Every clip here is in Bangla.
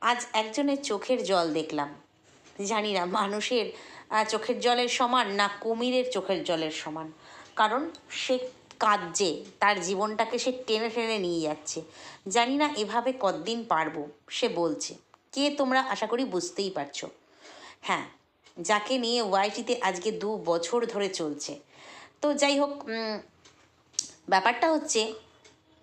আজ একজনের চোখের জল দেখলাম। জানি না, মানুষের চোখের জলের সমান না কুমিরের চোখের জলের সমান। কারণ সে কাঁদছে, তার জীবনটাকে সে টেনে টেনে নিয়ে যাচ্ছে। জানি না এভাবে কতদিন পারব, সে বলছে। কে তোমরা আশা করি বুঝতেই পারছ। হ্যাঁ যাকে নিয়ে ওয়াইটিতে আজকে দু বছর ধরে চলছে। তো যাই হোক ব্যাপারটা হচ্ছে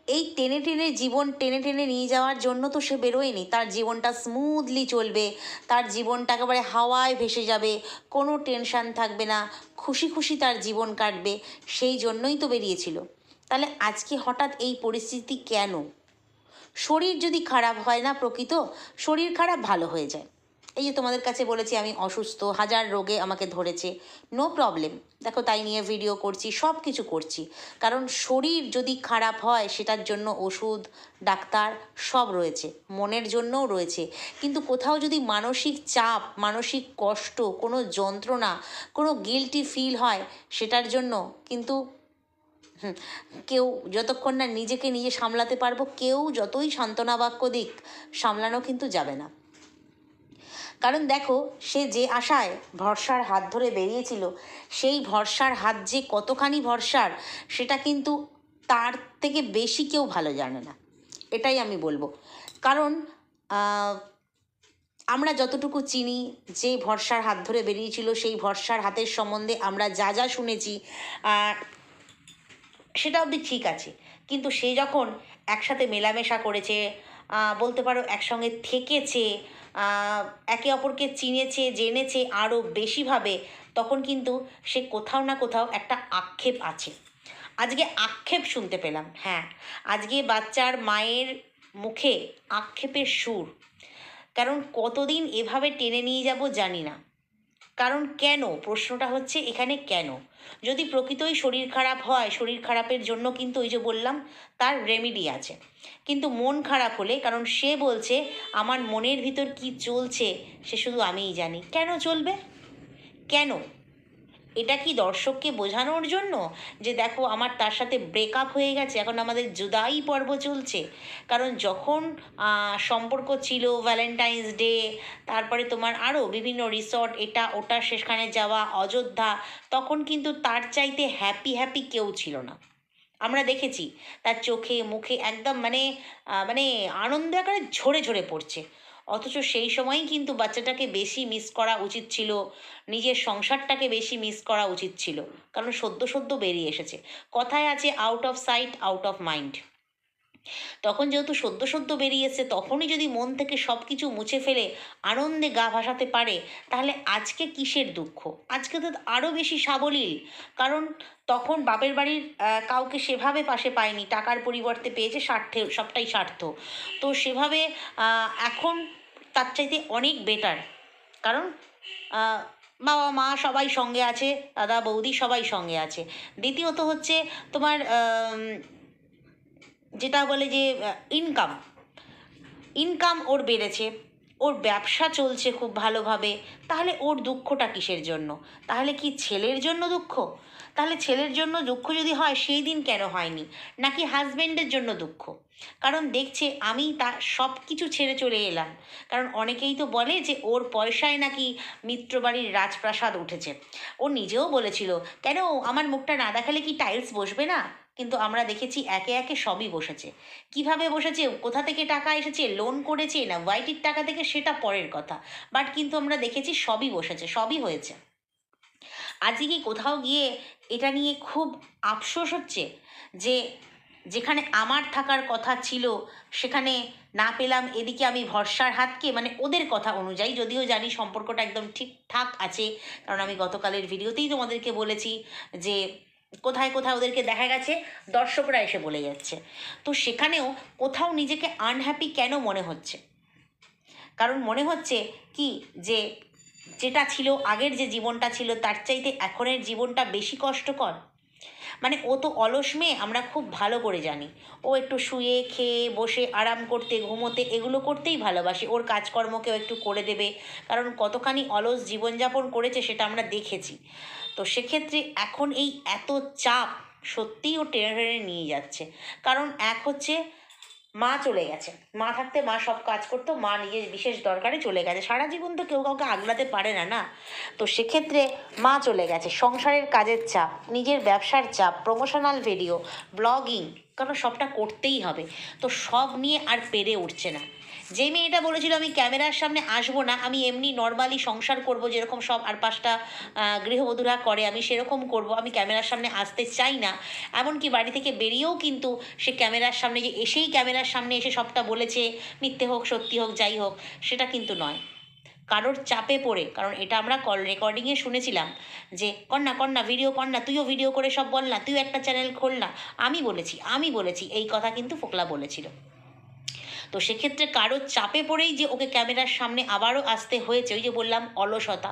এই টেনে টেনে জীবন টেনে টেনে নিয়ে যাওয়ার জন্য তো সে বেরোয়নি। তার জীবনটা স্মুথলি চলবে, তার জীবনটা একেবারে হাওয়ায় ভেসে যাবে, কোনো টেনশান থাকবে না, খুশি খুশি তার জীবন কাটবে, সেই জন্যই তো বেরিয়েছিল। তাহলে আজকে হঠাৎ এই পরিস্থিতি কেন? শরীর যদি খারাপ হয় না প্রকৃত, শরীর খারাপ ভালো হয়ে যায়। এই যে তোমাদের কাছে বলেছি, আমি অসুস্থ, হাজার রোগে আমাকে ধরেছে নো প্রবলেম দেখো, তাই নিয়ে ভিডিও করছি সব কিছু করছি। কারণ শরীর যদি খারাপ হয়, সেটার জন্য ওষুধ, ডাক্তার সব রয়েছে, মনের জন্যও রয়েছে। কিন্তু কোথাও যদি মানসিক চাপ, মানসিক কষ্ট, কোনো যন্ত্রণা, কোনো গিলটি ফিল হয়, সেটার জন্য কিন্তু কেউ যতক্ষণ না নিজেকে নিজে সামলাতে পারব, কেউ যতই সান্ত্বনা বাক্য দিক, সামলানো কিন্তু যাবে না। কারণ দেখো, সে যে আশায় ভরসার হাত ধরে বেরিয়েছিল, সেই ভরসার হাত যে কতখানি ভরসার, সেটা কিন্তু তার থেকে বেশি কেউ ভালো জানে না। এটাই আমি বলব। কারণ আমরা যতটুকু চিনি, যে ভরসার হাত ধরে বেরিয়েছিল, সেই ভরসার হাতের সম্বন্ধে আমরা যা যা শুনেছি সেটা অবধি ঠিক আছে। কিন্তু সে যখন একসাথে মেলামেশা করেছে বলতে পারো একসঙ্গে থেকেছে একে অপরকে চিনেছে, জেনেছে আরও বেশিভাবে, তখন কিন্তু সে কোথাও না কোথাও একটা আক্ষেপ আছে। আজকে আক্ষেপ শুনতে পেলাম হ্যাঁ। আজকে বাচ্চার মায়ের মুখে আক্ষেপের সুর। কারণ কতদিন এভাবে টেনে নিয়ে যাব জানি না। কারণ কেন? প্রশ্নটা হচ্ছে এখানে কেন? যদি প্রকৃতই শরীর খারাপ হয়, শরীর খারাপের জন্য কিন্তু ওই যে বললাম, তার রেমিডি আছে। কিন্তু মন খারাপ হলে, কারণ সে বলছে, আমার মনের ভিতর কি চলছে, সে শুধু আমিই জানি। কেন চলবে? কেন? এটা কি দর্শককে বোঝানোর জন্য যে দেখো আমার তার সাথে ব্রেকআপ হয়ে গেছে? এখন আমাদের জুদাই পর্ব চলছে। কারণ যখন সম্পর্ক ছিল ভ্যালেন্টাইন্স ডে তারপরে তোমার আরও বিভিন্ন রিসর্ট এটা, ওটা, সেখানে যাওয়া, অযোধ্যা, তখন কিন্তু তার চাইতে হ্যাপি হ্যাপি কেউ ছিল না। আমরা দেখেছি, তার চোখে, মুখে একদম মানে মানে আনন্দ আকারে ঝরে ঝরে পড়ছে। অথচ সেই সময়ই কিন্তু বাচ্চাটাকে বেশি মিস করা উচিত ছিল। নিজের সংসারটাকে বেশি মিস করা উচিত ছিল। কারণ সদ্য সদ্য বেরিয়ে এসেছে। কথায় আছে out of sight out of mind তখন যেহেতু সদ্য সদ্য বেরিয়ে এসেছে তখনই যদি মন থেকে সব কিছু মুছে ফেলে, আনন্দে গা ভাসাতে পারে, তাহলে আজকে কিসের দুঃখ? আজকে তো আরও বেশি সাবলীল। কারণ তখন বাপের বাড়ির কাউকে সেভাবে পাশে পায়নি, টাকার পরিবর্তে পেয়েছে স্বার্থে, সবটাই স্বার্থ। তো সেভাবে এখন তার চাইতে অনেক বেটার কারণ বাবা মা সবাই সঙ্গে আছে, দাদা বৌদি সবাই সঙ্গে আছে। দ্বিতীয়ত হচ্ছে তোমার যেটা বলে যে ইনকাম ইনকাম ওর বেড়েছে, ওর ব্যবসা চলছে খুব ভালোভাবে, তাহলে ওর দুঃখটা কিসের জন্য? তাহলে কি ছেলের জন্য দুঃখ? তাহলে ছেলের জন্য দুঃখ যদি হয়, সেই দিন কেন হয়নি? নাকি হাজব্যান্ডের জন্য দুঃখ? কারণ দেখছে আমি তা সব কিছু ছেড়ে চলে এলাম। কারণ অনেকেই তো বলে যে ওর পয়সায় নাকি মিত্রবাড়ির রাজপ্রাসাদ উঠেছে। ও নিজেও বলেছিল, কেন আমার মুখটা না দেখালে কি টাইলস বসবে না? কিন্তু আমরা দেখেছি একে একে সবই বসেছে। কীভাবে বসেছে? কোথা থেকে টাকা এসেছে? লোন করেছে না ওয়াইটির টাকা থেকে? সেটা পরের কথা। বাট কিন্তু আমরা দেখেছি সবই বসেছে, সবই হয়েছে। আজকে কোথাও গিয়ে এটা নিয়ে খুব আফসোস হচ্ছে যে যেখানে আমার থাকার কথা ছিল, সেখানে না পেলাম, এদিকে আমি ভরসার হাতকে মানে ওদের কথা অনুযায়ী, যদিও জানি সম্পর্কটা একদম ঠিকঠাক আছে, কারণ আমি গতকালের ভিডিওতেই তোমাদেরকে বলেছি যে, কোথায় কোথায় ওদেরকে দেখা গেছে, দর্শকরা এসে বলে যাচ্ছে। তো সেখানেও কোথাও নিজেকে আনহ্যাপি কেন মনে হচ্ছে? কারণ মনে হচ্ছে কি, যে যেটা ছিল আগের যে জীবনটা ছিল, তার চাইতে এখনের জীবনটা বেশি কষ্টকর। মানে ও তো অলস মেয়ে, আমরা খুব ভালো করে জানি। ও একটু শুয়ে, খেয়ে, বসে, আরাম করতে, ঘুমোতে, এগুলো করতেই ভালোবাসে। ওর কাজকর্মকেও একটু করে দেবে, কারণ কতখানি অলস জীবনযাপন করেছে সেটা আমরা দেখেছি। তো সেক্ষেত্রে এখন এই এত চাপ সত্যিই ও টেনে টেনে নিয়ে যাচ্ছে। কারণ এক হচ্ছে মা চলে গেছে। মা থাকতে মা সব কাজ করতো, মা নিজের বিশেষ দরকারে চলে গেছে। সারা জীবন তো কেউ কাউকে আগলাতে পারে না না? তো সেক্ষেত্রে মা চলে গেছে। সংসারের কাজের চাপ, নিজের ব্যবসার চাপ প্রমোশনাল ভিডিও ব্লগিং কারণ সবটা করতেই হবে? তো সব নিয়ে আর পেরে উঠছে না। যে মেয়েটা বলেছিল আমি ক্যামেরার সামনে আসব না, আমি এমনি নর্মালি সংসার করব, যেরকম সব আর পাঁচটা গৃহবধূরা করে, আমি সেরকম করব, আমি ক্যামেরার সামনে আসতে চাই না। এমনকি বাড়ি থেকে বেরিয়েও কিন্তু সে ক্যামেরার সামনে যে, এসেই ক্যামেরার সামনে এসে সবটা বলেছে, মিথ্যে হোক, সত্যি হোক, যাই হোক, সেটা কিন্তু নয়। কারোর চাপে পড়ে। কারণ এটা আমরা কল রেকর্ডিংয়ে শুনেছিলাম যে কর না ভিডিও না তুইও ভিডিও করে সব বল না, তুইও একটা চ্যানেল খোল না। আমি বলেছি আমি বলেছি, এই কথা কিন্তু ফোকলা বলেছিল। তো সেক্ষেত্রে কারোর চাপে পড়েই যে ওকে ক্যামেরার সামনে আবারও আসতে হয়েছে, ওই যে বললাম অলসতা।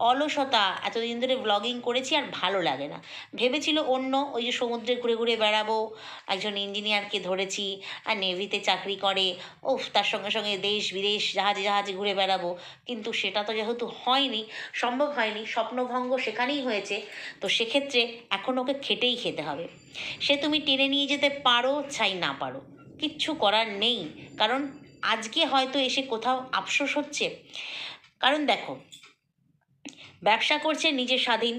অলসতা, এতদিন ধরে ব্লগিং করেছি আর ভালো লাগে না। ভেবেছিল অন্য ওই যে সমুদ্রে ঘুরে ঘুরে বেড়াবো, একজন ইঞ্জিনিয়ারকে ধরেছি, আর নেভিতে চাকরি করে ওফ তার সঙ্গে সঙ্গে দেশ বিদেশ, জাহাজে জাহাজে ঘুরে বেড়াবো। কিন্তু সেটা তো যেহেতু হয়নি, সম্ভব হয়নি, স্বপ্নভঙ্গ সেখানেই হয়েছে, তো সেক্ষেত্রে এখন ওকে খেটেই খেতে হবে। সে তুমি টেনে নিয়ে যেতে পারো চাই না পারো, কিচ্ছু করার নেই। কারণ আজকে হয়তো এসে কোথাও আফসোস হচ্ছে। কারণ দেখো ব্যবসা করছে, নিজে স্বাধীন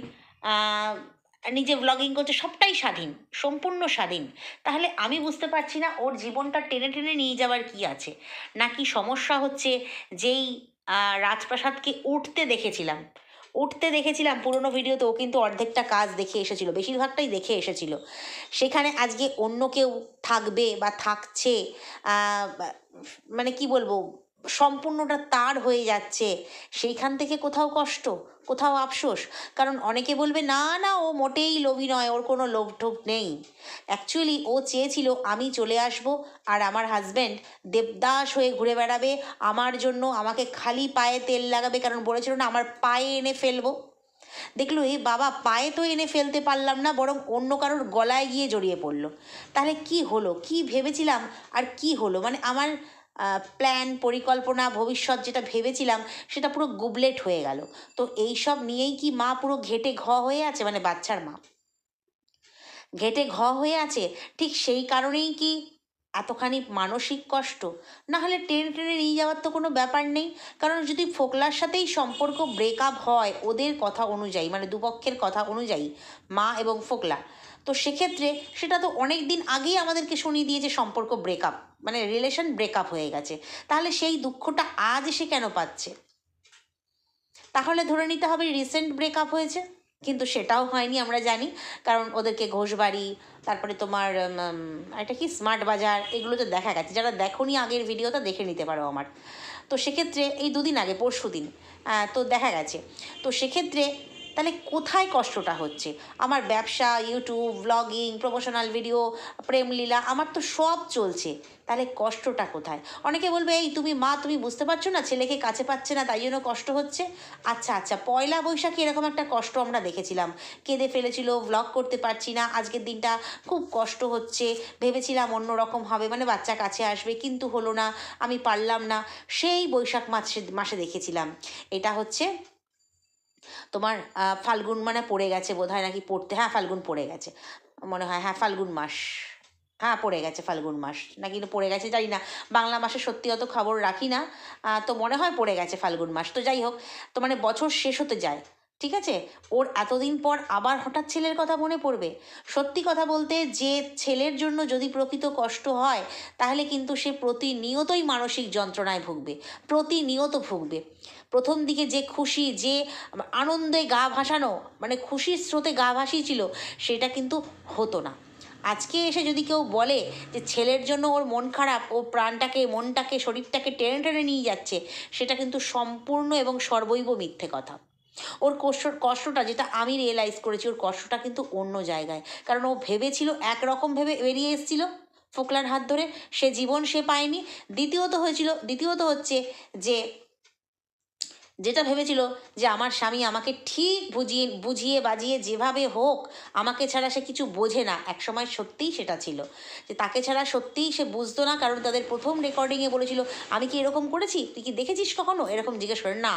নিজে ব্লগিং করছে, সবটাই স্বাধীন, সম্পূর্ণ স্বাধীন। তাহলে আমি বুঝতে পারছি না ওর জীবনটা টেনে টেনে নিয়ে যাওয়ার কি আছে। নাকি সমস্যা হচ্ছে যেই রাজপ্রাসাদকে উঠতে দেখেছিলাম। উঠতে দেখেছিলাম, পুরোনো ভিডিওতে ও কিন্তু অর্ধেকটা কাজ দেখে এসেছিল, বেশিরভাগটাই দেখে এসেছিল। সেখানে আজকে অন্য কেউ থাকবে বা থাকছে মানে কি বলব, সম্পূর্ণটা তার হয়ে যাচ্ছে, সেইখান থেকে কোথাও কষ্ট? কোথাও আফসোস। কারণ অনেকে বলবে, না না, ও মোটেই লোভী নয়, ওর কোনো লোভ টোভ নেই। অ্যাকচুয়ালি ও চেয়েছিল, আমি চলে আসব আর আমার হাজব্যান্ড দেবদাস হয়ে ঘুরে বেড়াবে। আমার জন্য আমাকে খালি পায়ে তেল লাগাবে, কারণ বলেছিল না, আমার পায়ে এনে ফেলব। দেখল এই বাবা, পায়ে তো এনে ফেলতে পারলাম না, বরং অন্য কারোর গলায় গিয়ে জড়িয়ে পড়ল। তাহলে কি হলো? কি ভেবেছিলাম আর কি হলো? মানে আমার প্ল্যান পরিকল্পনা, ভবিষ্যৎ যেটা ভেবেছিলাম, সেটা পুরো গুবলেট হয়ে গেল। তো এই সব নিয়েই কি মা পুরো ঘেটে ঘ হয়ে আছে? মানে বাচ্চার মা। ঘেটে ঘ হয়ে আছে, ঠিক সেই কারণেই কি এতখানি মানসিক কষ্ট? না হলে টেনে টেনে নিয়ে যাওয়ার তো কোনো ব্যাপার নেই। কারণ যদি ফোকলার সাথেই সম্পর্ক ব্রেকআপ হয়, ওদের কথা অনুযায়ী মানে দুপক্ষের কথা অনুযায়ী, মা এবং ফোকলা, তো সেক্ষেত্রে সেটা তো অনেক দিন আগেই আমাদেরকে শুনিয়ে দিয়েছে সম্পর্ক ব্রেকআপ মানে রিলেশন ব্রেকআপ হয়ে গেছে। তাহলে সেই দুঃখটা আজ সে কেন পাচ্ছে? তাহলে ধরে নিতে হবে রিসেন্ট ব্রেকআপ হয়েছে কিন্তু সেটাও হয়নি আমরা জানি। কারণ ওদেরকে ঘোষবাড়ি তারপরে তোমার উম, কি স্মার্ট বাজার? এগুলো তো দেখা গেছে। যারা দেখোনি আগের ভিডিওটা দেখে নিতে পারো আমার। তো সেক্ষেত্রে এই দুদিন আগে পরশু দিন তো দেখা গেছে। তো সেক্ষেত্রে তাহলে কোথায় কষ্টটা হচ্ছে? আমার ব্যবসা ইউটিউব ব্লগিং প্রমোশনাল ভিডিও প্রেমলীলা আমার তো সব চলছে। তাহলে কষ্টটা কোথায়? অনেকে বলবে, এই তুমি মা, তুমি বুঝতে পারছ না? ছেলেকে কাছে পাচ্ছে না, তাই জন্য কষ্ট হচ্ছে? আচ্ছা আচ্ছা পয়লা বৈশাখে এরকম একটা কষ্ট আমরা দেখেছিলাম। কেঁদে ফেলেছিল ব্লগ করতে পারছি না, আজকের দিনটা খুব কষ্ট হচ্ছে। ভেবেছিলাম অন্য রকম হবে মানে বাচ্চা কাছে আসবে, কিন্তু হলো না, আমি পারলাম না। সেই বৈশাখ মাসে মাসে দেখেছিলাম। এটা হচ্ছে তোমার ফাল্গুন মানে পড়ে গেছে বোধ হয় নাকি পড়তে? হ্যাঁ ফাল্গুন পড়ে গেছে। মনে হয় হ্যাঁ ফাল্গুন মাস। হ্যাঁ পড়ে গেছে ফাল্গুন মাস। না পড়ে গেছে জানি না। বাংলা মাসে সত্যি অত খবর রাখি না। তো মনে হয় পড়ে গেছে ফাল্গুন মাস। তো যাই হোক, তো মানে বছর শেষ হতে যায়, ঠিক আছে? ওর এতদিন পর আবার হঠাৎ ছেলের কথা মনে পড়বে। সত্যি কথা বলতে যে ছেলের জন্য যদি প্রকৃত কষ্ট হয়, তাহলে কিন্তু সে প্রতিনিয়তই মানসিক যন্ত্রণায় ভুগবে। প্রতিনিয়ত ভুগবে। প্রথম দিকে যে খুশি, যে আনন্দে গা ভাসানো মানে খুশির স্রোতে গা ভাসিয়েছিল, সেটা কিন্তু হতো না। আজকে এসে যদি কেউ বলে যে ছেলের জন্য ওর মন খারাপ, ও প্রাণটাকে, মনটাকে, শরীরটাকে টেনে টেনে নিয়ে যাচ্ছে, সেটা কিন্তু সম্পূর্ণ এবং সর্বৈব মিথ্যে কথা। ওর কষ্ট, কষ্টটা যেটা আমি রিয়েলাইজ করেছি, ওর কষ্টটা কিন্তু অন্য জায়গায়। কারণ ও ভেবেছিল, একরকম ভেবে বেরিয়ে এসেছিল ফোকলার হাত ধরে, সে জীবন সে পায়নি। দ্বিতীয়ত হয়েছিল, দ্বিতীয়ত হচ্ছে যে যেটা ভেবেছিল যে আমার স্বামী আমাকে ঠিক বুঝিয়ে বুঝিয়ে বাজিয়ে যেভাবে হোক আমাকে ছাড়া সে কিছু বোঝে না। একসময় সত্যিই সেটা ছিল যে তাকে ছাড়া সত্যিই সে বুঝতো না, কারণ তাদের প্রথম রেকর্ডিংয়ে বলেছিল, আমি কি এরকম করেছি? তুই কি দেখেছিস কখনো? এরকম জিজ্ঞেস করে, না।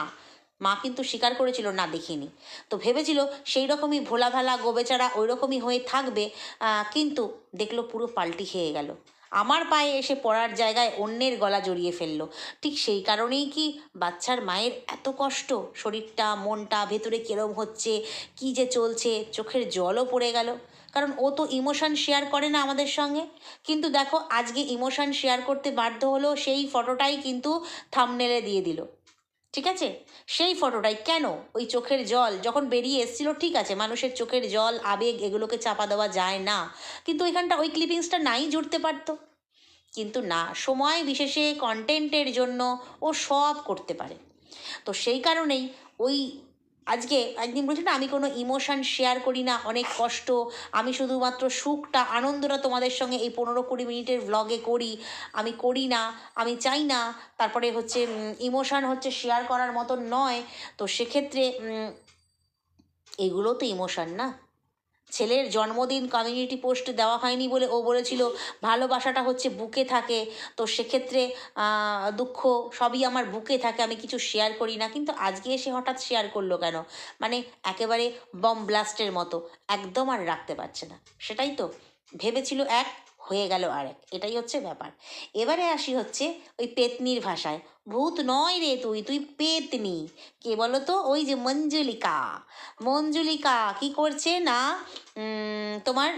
মা কিন্তু স্বীকার করেছিল, না, দেখিনি। তো ভেবেছিল সেই রকমই ভোলা ভালা গোবেচারা ওই রকমই হয়ে থাকবে কিন্তু দেখল পুরো পাল্টি খেয়ে গেল। আমার পায়ে এসে পড়ার জায়গায় অন্যের গলা জড়িয়ে ফেলল। ঠিক সেই কারণেই কি বাচ্চার মায়ের এত কষ্ট? শরীরটা, মনটা ভেতরে কেরম হচ্ছে? কি যে চলছে? চোখের জলও পড়ে গেল। কারণ ও তো ইমোশন শেয়ার করে না আমাদের সঙ্গে। কিন্তু দেখো, আজকে ইমোশন শেয়ার করতে বাধ্য হলো, সেই ফটোটাই কিন্তু থামনেলে দিয়ে দিল। ঠিক আছে? সেই ফটোটাই। কেন? ওই চোখের জল যখন বেরিয়ে এসেছিল, ঠিক আছে, মানুষের চোখের জল, আবেগ এগুলোকে চাপা দেওয়া যায় না। কিন্তু ওইখানটা ওই ক্লিপিংসটা নাই জুড়তে পারতো। কিন্তু না, সময় বিশেষে কন্টেন্টের জন্য ও সব করতে পারে। তো সেই কারণেই ওই আজকে একদিন বলছি না, আমি কোনো ইমোশান শেয়ার করি না, অনেক কষ্ট। আমি শুধুমাত্র সুখটা, আনন্দটা তোমাদের সঙ্গে এই পনেরো কুড়ি মিনিটের ব্লগে করি। আমি করি না, আমি চাই না। তারপরে হচ্ছে ইমোশান হচ্ছে শেয়ার করার মতন নয়। তো সেক্ষেত্রে এগুলো তো ইমোশান না। ছেলের জন্মদিন কমিউনিটি পোস্ট দেওয়া হয়নি বলে ও বলেছিল, ভালোবাসাটা হচ্ছে বুকে থাকে। তো সেক্ষেত্রে দুঃখ সবই আমার বুকে থাকে, আমি কিছু শেয়ার করি না। কিন্তু আজকে এসে হঠাৎ শেয়ার করল কেন? মানে একেবারে বম ব্লাস্টের মতো, একদম আর রাখতে পারছে না। সেটাই তো। ভেবেছিল এক হয়ে গেল আরেক। এটাই হচ্ছে ব্যাপার। এবারে আসি হচ্ছে ওই পেতনির ভাষায়। ভূত নয় রে তুই তুই পেতনি। কে বলো তো ওই যে মঞ্জুলিকা। মঞ্জুলিকা কি করছে না তোমার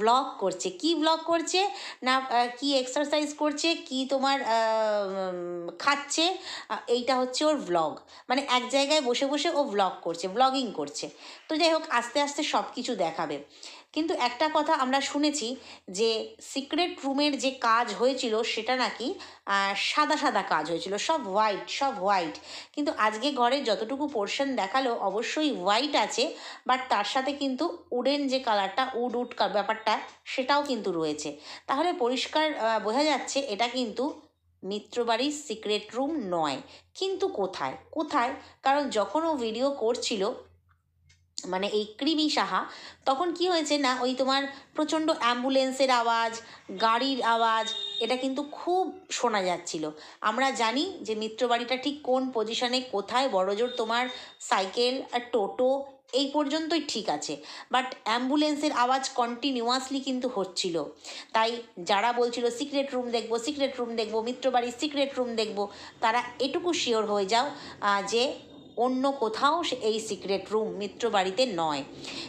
ব্লগ করছে। কি ব্লগ করছে? না কি এক্সারসাইজ করছে? কি তোমার খাচ্ছে? এইটা হচ্ছে ওর ব্লগ মানে এক জায়গায় বসে বসে ও ব্লগ করছে ব্লগিং করছে। তো যাই হোক, আস্তে আস্তে সব কিছু দেখাবে। কিন্তু একটা কথা আমরা শুনেছি যে সিক্রেট রুমের যে কাজ হয়েছিল সেটা নাকি সাদা সাদা কাজ হয়েছিল, সব হোয়াইট সব হোয়াইট কিন্তু আজকে ঘরে যতটুকু পোর্শন দেখাল অবশ্যই হোয়াইট আছে বাট তার সাথে কিন্তু উডেন যে কালারটা উড উড ব্যাপারটা, সেটাও কিন্তু রয়েছে। তাহলে পরিষ্কার বোঝা যাচ্ছে এটা কিন্তু মিত্রবাড়ির সিক্রেট রুম নয়। কিন্তু কোথায়? কোথায়? কারণ যখন ও ভিডিও করছিল মানে এই কৃমি সাহা, তখন কি হয়েছে না, ওই তোমার প্রচণ্ড অ্যাম্বুলেন্সের আওয়াজ, গাড়ির আওয়াজ, এটা কিন্তু খুব শোনা যাচ্ছিল। আমরা জানি যে মিত্রবাড়িটা ঠিক কোন পজিশনে কোথায়, বড়জোর তোমার সাইকেল, আর টোটো, এই পর্যন্তই ঠিক আছে। বাট অ্যাম্বুলেন্সের আওয়াজ কন্টিনিউয়াসলি কিন্তু হচ্ছিল। তাই যারা বলছিল, সিক্রেট রুম দেখব, সিক্রেট রুম দেখব মিত্রবাড়ির সিক্রেট রুম দেখব, তারা এটুকু শিওর হয়ে যাও যে অন্য কোথাও এই সিক্রেট রুম মিত্র বাড়িতে নয়।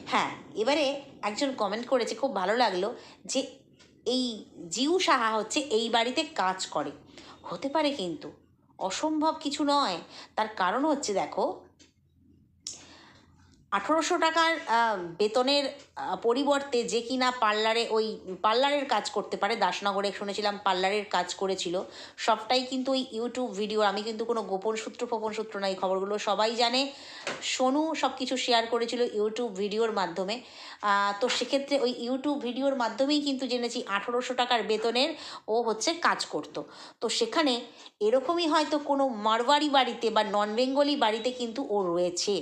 হ্যাঁ এবারে একজন কমেন্ট করেছে, খুব ভালো লাগল যে এই জিউ সাহা হচ্ছে এই বাড়িতে কাজ করে। হতে পারে কিন্তু, অসম্ভব কিছু নয়। তার কারণ হচ্ছে দেখো আঠেরোশো টাকার বেতনের পরিবর্তে যে কিনা পার্লারে ওই পার্লারের কাজ করতে পারে, দাসনগরে শুনেছিলাম পার্লারের কাজ করেছিল। সবটাই কিন্তু ওই ইউটিউব ভিডিও, আমি কিন্তু কোনো গোপন সূত্র ফোপন সূত্র নাই খবরগুলো সবাই জানে। সোনু সব কিছু শেয়ার করেছিল ইউটিউব ভিডিওর মাধ্যমে। তো সেক্ষেত্রে ওই ইউটিউব ভিডিওর মাধ্যমেই কিন্তু জেনেছি আঠেরোশো টাকার বেতনের ও হচ্ছে কাজ করতো। তো সেখানে এরকমই হয়তো কোনো মারওয়ারি বাড়িতে বা নন বেঙ্গলি বাড়িতে কিন্তু ও রয়েছে।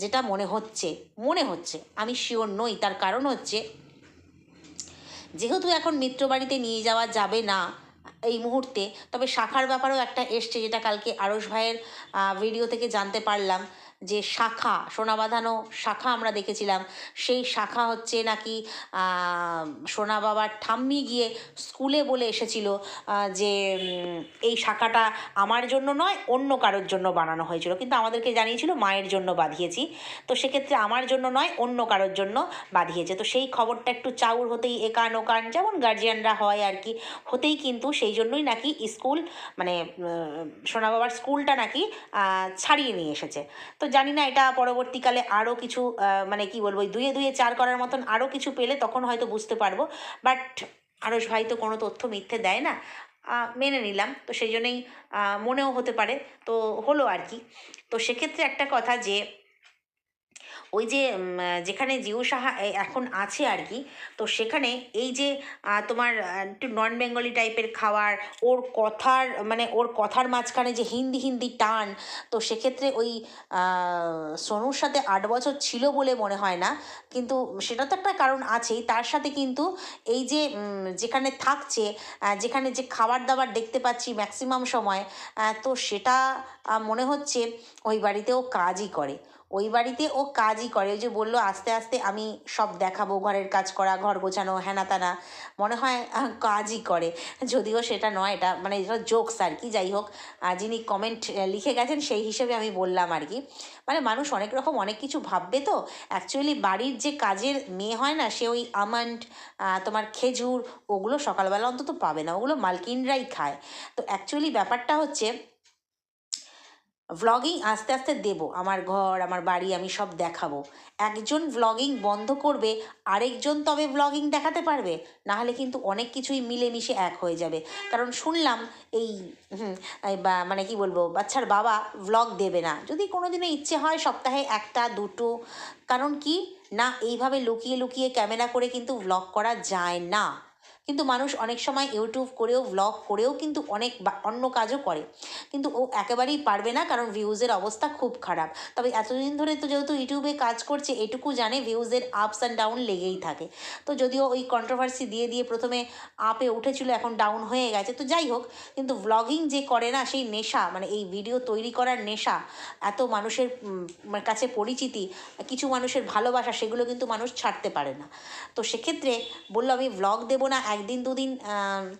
যেটা মনে হচ্ছে মনে হচ্ছে, আমি শিওর নই, তার কারণ হচ্ছে যেহেতু এখন মিত্র বাড়িতে নিয়ে যাওয়া যাবে না এই মুহূর্তে, তবে শাখার ব্যাপারেও একটা এসছে যেটা কালকে আরস ভাইয়ের ভিডিও থেকে জানতে পারলাম। যে শাখা সোনা বাঁধানো শাখা আমরা দেখেছিলাম, সেই শাখা হচ্ছে নাকি সোনা বাবার ঠাম্মি গিয়ে স্কুলে বলে এসেছিল যে এই শাখাটা আমার জন্য নয়, অন্য কারোর জন্য বানানো হয়েছিল। কিন্তু আমাদেরকে জানিয়েছিল, মায়ের জন্য বাঁধিয়েছি। তো সেক্ষেত্রে আমার জন্য নয়, অন্য কারোর জন্য বাঁধিয়েছে। তো সেই খবরটা একটু চাউর হতেই একান ওকান, যেমন গার্জিয়ানরা হয় আর কি, হতেই কিন্তু সেই জন্যই নাকি স্কুল মানে সোনা বাবার স্কুলটা নাকি ছাড়িয়ে নিয়ে এসেছে। তো জানি না, এটা পরবর্তীকালে আরও কিছু মানে কি বলব দুয়ে দুয়ে চার করার মতন আরও কিছু পেলে তখন হয়তো বুঝতে পারব। বাট আরস ভাই তো কোনো তথ্য মিথ্যে দেয় না। মেনে নিলাম। তো সেই জন্যই মনেও হতে পারে। তো হলো আর কি। তো সেক্ষেত্রে একটা কথা যে ওই যে যেখানে জিও সাহা এখন আছে আর কি, তো সেখানে এই যে তোমার একটু নন বেঙ্গলি টাইপের খাবার ওর কথার মানে ওর কথার মাঝখানে যে হিন্দি হিন্দি টান, তো সেক্ষেত্রে ওই সোনুর সাথে আট বছর ছিল বলে মনে হয় না, কিন্তু সেটা তো একটা কারণ আছেই, তার সাথে কিন্তু এই যে যেখানে থাকছে যেখানে যে খাবার দাবার দেখতে পাচ্ছি ম্যাক্সিমাম সময় তো সেটা মনে হচ্ছে ওই বাড়িতেও কাজই করে। ওই বাড়িতে ও কাজই করে। ওই যে বলল, আস্তে আস্তে আমি সব দেখাবো, ঘরের কাজ করা, ঘর গোছানো হ্যানা ত্যানা মনে হয় কাজই করে। যদিও সেটা নয়, এটা মানে এটা জোকস আর কি, যাই হোক। যিনি কমেন্ট লিখে গেছেন, সেই হিসেবে আমি বললাম আর কি। মানে মানুষ অনেক রকম অনেক কিছু ভাববে তো। অ্যাকচুয়ালি বাড়ির যে কাজের মেয়ে হয় না, সে ওই আমন্ড তোমার খেজুর, ওগুলো সকালবেলা অন্তত পাবে না। ওগুলো মালকিনরাই খায়। তো অ্যাকচুয়ালি ব্যাপারটা হচ্ছে ভ্লগিং আস্তে আস্তে দেবো। আমার ঘর, আমার বাড়ি, আমি সব দেখাবো। একজন ভ্লগিং বন্ধ করবে, আরেকজন তবে ভ্লগিং দেখাতে পারবে। নাহলে কিন্তু অনেক কিছুই মিলেমিশে এক হয়ে যাবে। কারণ শুনলাম এই বা মানে কি বলব, বাচ্চার বাবা ভ্লগ দেবে না। যদি কোনোদিনও ইচ্ছে হয় সপ্তাহে একটা, দুটো। কারণ কি? না, এইভাবে লুকিয়ে লুকিয়ে ক্যামেরা করে কিন্তু ভ্লগ করা যায় না। কিন্তু মানুষ অনেক সময় ইউটিউব করেও ভ্লগ করেও কিন্তু অনেক অন্য কাজও করে। কিন্তু ও একেবারেই পারবে না কারণ ভিউজের অবস্থা খুব খারাপ। তবে এতদিন ধরে তো যেহেতু ইউটিউবে কাজ করছে, এটুকু জানে ভিউজের আপস অ্যান্ড ডাউন লেগেই থাকে। তো যদিও ওই কন্ট্রোভার্সি দিয়ে দিয়ে প্রথমে আপে উঠেছিল, এখন ডাউন হয়ে গেছে। তো যাই হোক, কিন্তু ভ্লগিং যে করে না, সেই নেশা মানে এই ভিডিও তৈরি করার নেশা, এত মানুষের মানে কাছে পরিচিতি, কিছু মানুষের ভালোবাসা, সেগুলো কিন্তু মানুষ ছাড়তে পারে না। তো সেক্ষেত্রে বলল, আমি ভ্লগ দেবো না একদিন দুদিন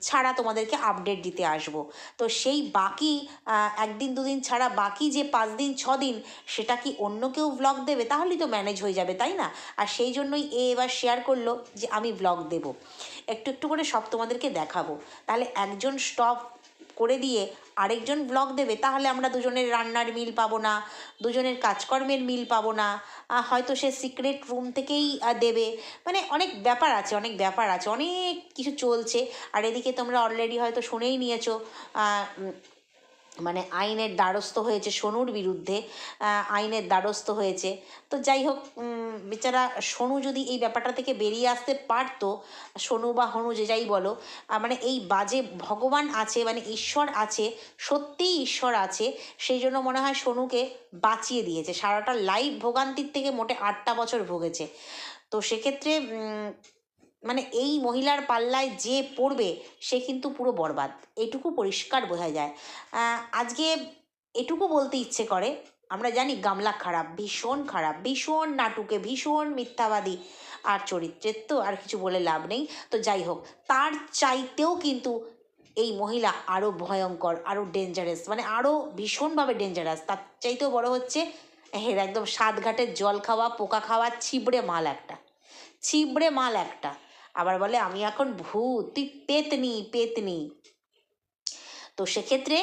ছাড়া তোমাদেরকে আপডেট দিতে আসব। তো সেই বাকি একদিন দুদিন ছাড়া বাকি যে পাঁচ দিন, ছ দিন, সেটা কি অন্য কেউ ব্লগ দেবে? তাহলেই তো ম্যানেজ হয়ে যাবে, তাই না? আর সেই জন্যই এ এবার শেয়ার করল যে আমি ব্লগ দেব। একটু একটু করে সব তোমাদেরকে দেখাবো। তাহলে একজন স্টপ করে দিয়ে আরেকজন ব্লগ দেবে, তাহলে আমরা দুজনের রান্নার মিল পাবো না, দুজনের কাজকর্মের মিল পাবো না। হয়তো সে সিক্রেট রুম থেকেই দেবে। মানে অনেক ব্যাপার আছে, অনেক ব্যাপার আছে, অনেক কিছু চলছে। আর এদিকে তোমরা অলরেডি হয়তো শুনেই নিয়েছো মানে আইনের দ্বারস্থ হয়েছে সোনুর বিরুদ্ধে আইনের দ্বারস্থ হয়েছে। তো যাই হোক বেচারা সোনু যদি এই ব্যাপারটা থেকে বেরিয়ে আসতে পারতো, সোনু বা হনু যে যাই বলো মানে এই বাজে ভগবান আছে মানে ঈশ্বর আছে, সত্যিই ঈশ্বর আছে, সেই জন্য মনে হয় সোনুকে বাঁচিয়ে দিয়েছে। সারাটা লাইফ ভোগান্তির থেকে মোটে আটটা বছর ভুগেছে। তো সেক্ষেত্রে মানে এই মহিলার পাল্লায় যে পড়বে, সে কিন্তু পুরো বরবাদ। এটুকু পরিষ্কার বোঝা যায়। আজকে এটুকু বলতে ইচ্ছে করে, আমরা জানি গামলা খারাপ, ভীষণ খারাপ, ভীষণ নাটুকে, ভীষণ মিথ্যাবাদী আর চরিত্রের তো আর কিছু বলে লাভ নেই। তো যাই হোক, তার চাইতেও কিন্তু এই মহিলা আরও ভয়ঙ্কর আরও ডেঞ্জারাস মানে আরও ভীষণভাবে ডেঞ্জারাস তার চাইতেও বড় হচ্ছে হের একদম সাতঘাটের জল খাওয়া, পোকা খাওয়া, ছিবড়ে মাল একটা। ছিবড়ে মাল একটা। আবার বলে, আমি এখন ভূত, তুই পেতনি পেতনি। তো সেক্ষেত্রে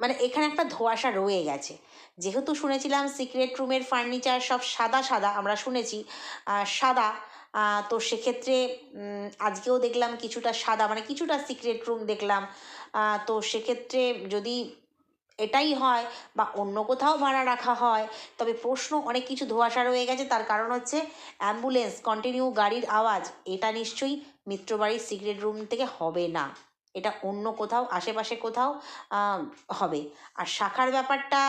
মানে এখানে একটা ধোঁয়াশা রয়ে গেছে। যেহেতু শুনেছিলাম সিক্রেট রুমের ফার্নিচার সব সাদা সাদা, আমরা শুনেছি সাদা তো সেক্ষেত্রে আজকেও দেখলাম কিছুটা সাদা মানে কিছুটা সিক্রেট রুম দেখলাম। তো সেক্ষেত্রে যদি এটাই হয় বা অন্য কোথাও ভাড়া রাখা হয়। তবে প্রশ্ন অনেক কিছু ধোঁয়াশা রয়ে গেছে। তার কারণ হচ্ছে অ্যাম্বুলেন্স কন্টিনিউ গাড়ির আওয়াজ এটা নিশ্চয়ই মিত্রবাড়ির সিক্রেট রুম থেকে হবে না। এটা অন্য কোথাও আশেপাশে কোথাও হবে। আর শাখার ব্যাপারটা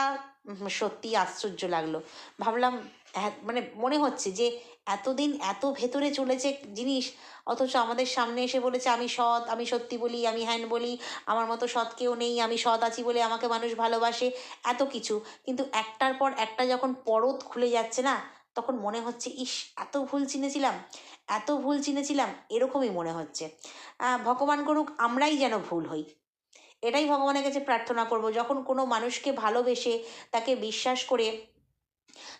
উম, সত্যিই আশ্চর্য লাগল। ভাবলাম হ্যাঁ, মানে মনে হচ্ছে যে এতদিন এত ভেতরে চলেছে জিনিস, অথচ আমাদের সামনে এসে বলেছে, আমি সৎ, আমি সত্যি বলি, আমি হ্যান বলি, আমার মতো সৎ কেউ নেই, আমি সৎ আছি বলে আমাকে মানুষ ভালোবাসে, এত কিছু। কিন্তু একটার পর একটা যখন পরত খুলে যাচ্ছে না, তখন মনে হচ্ছে, ইস, এত ভুল চিনেছিলাম, এত ভুল চিনেছিলাম, এরকমই মনে হচ্ছে। ভগবান করুক, আমরাই যেন ভুল হই। এটাই ভগবানের কাছে প্রার্থনা করব। যখন কোনো মানুষকে ভালোবেসে তাকে বিশ্বাস করে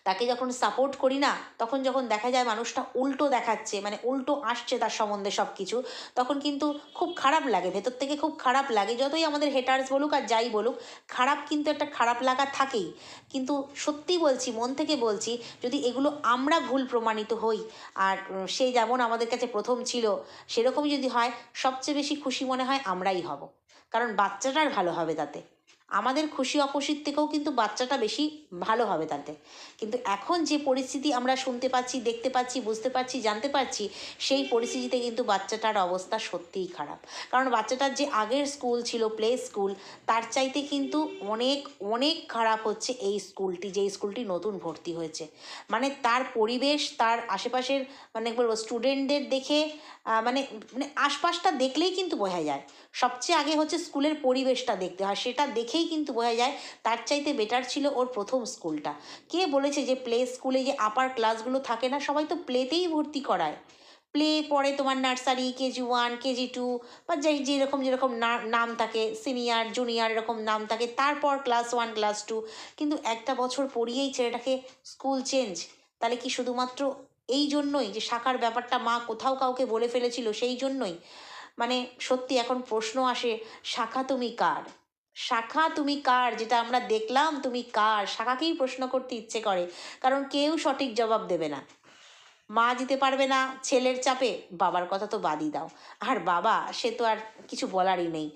তাকে যখন সাপোর্ট করি না, তখন যখন দেখা যায় মানুষটা উল্টো দেখাচ্ছে মানে উল্টো আসছে তার সম্বন্ধে সব কিছু তখন কিন্তু খুব খারাপ লাগে, ভেতর থেকে খুব খারাপ লাগে। যতই আমাদের হেটার্স বলুক আর যাই বলুক, খারাপ কিন্তু একটা খারাপ লাগা থাকেই। কিন্তু সত্যি বলছি, মন থেকে বলছি, যদি এগুলো আমরা ভুল প্রমাণিত হই, আর সে যেমন আমাদের কাছে প্রথম ছিল, সেরকমই যদি হয়, সবচেয়ে বেশি খুশি মনে হয় আমরাই হব। কারণ বাচ্চাটার ভালো হবে তাতে। আমাদের খুশি অপসির থেকেও কিন্তু বাচ্চাটা বেশি ভালো হবে তাতে। কিন্তু এখন যে পরিস্থিতি আমরা শুনতে পাচ্ছি, দেখতে পাচ্ছি, বুঝতে পারছি, জানতে পারছি, সেই পরিস্থিতিতে কিন্তু বাচ্চাটার অবস্থা সত্যিই খারাপ। কারণ বাচ্চাটার যে আগের স্কুল ছিল, প্লে স্কুল, তার চাইতে কিন্তু অনেক অনেক খারাপ হচ্ছে এই স্কুলটি, যে স্কুলটি নতুন ভর্তি হয়েছে। মানে তার পরিবেশ, তার আশেপাশের মানে বলব স্টুডেন্টদের দেখে মানে মানে আশপাশটা দেখলেই কিন্তু বোঝা যায়। সবচেয়ে আগে হচ্ছে স্কুলের পরিবেশটা দেখতে হয়। সেটা দেখেই কিন্তু বোঝা যায় তার চাইতে বেটার ছিল ওর প্রথম স্কুলটা। কে বলেছে যে প্লে স্কুলে যে আপার ক্লাসগুলো থাকে না, সবাই তো প্লেতেই ভর্তি করায়। প্লে পরে তোমার nursery KG one KG two বা যে যেরকম যেরকম নাম থাকে সিনিয়র জুনিয়র এরকম নাম থাকে, তারপর ক্লাস ওয়ান ক্লাস টু কিন্তু একটা বছর পড়িয়েই ছেলেটাকে স্কুল চেঞ্জ তাহলে কি শুধুমাত্র এই জন্যই যে শাখার ব্যাপারটা মা কোথাও কাউকে বলে ফেলেছিল সেই জন্যই? মানে সত্যি এখন প্রশ্ন আসে, শাখা তুমি কার? শাখা তুমি কার? যেটা আমরা দেখলাম তুমি কার? শাখাকেই প্রশ্ন করতে ইচ্ছে করে, কারণ কেউ সঠিক জবাব দেবে না। মা দিতে পারবে না, ছেলের চাপে, বাবার কথা তো বাদই দাও। আর বাবা, সে তো আর কিছু বলারই নেই।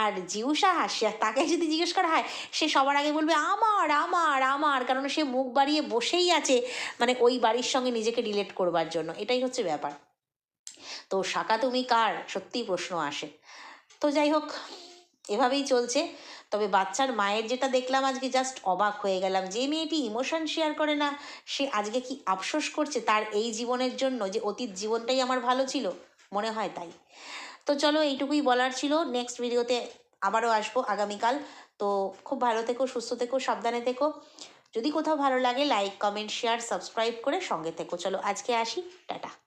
আর জিউ সাহা, সে তাকে যদি জিজ্ঞেস করা হয়, সে সবার আগে বলবে, আমার আমার আমার, কারণ সে মুখ বাড়িয়ে বসেই আছে মানে ওই বাড়ির সঙ্গে নিজেকে রিলেট করবার জন্য। এটাই হচ্ছে ব্যাপার। তো শাখা তুমি কার? সত্যিই প্রশ্ন আসে। তো যাই হোক, এভাবেই চলছে। তবে বাচ্চার মায়ের যেটা দেখলাম আজকে জাস্ট অবাক হয়ে গেলাম যে মেয়েটি ইমোশন শেয়ার করে না? সে আজকে কি আফসোস করছে তার এই জীবনের জন্য যে, অতীত জীবনটাই আমার ভালো ছিল? মনে হয় তাই। তো চলো, এইটুকুই বলার ছিল। নেক্সট ভিডিওতে আবারও আসব আগামীকাল। তো খুব ভালো থেকো, সুস্থ থেকো, সাবধানে থেকো। যদি কোথাও ভালো লাগে লাইক কমেন্ট শেয়ার সাবস্ক্রাইব করে সঙ্গে থেকো। চলো, আজকে আসি। টাটা।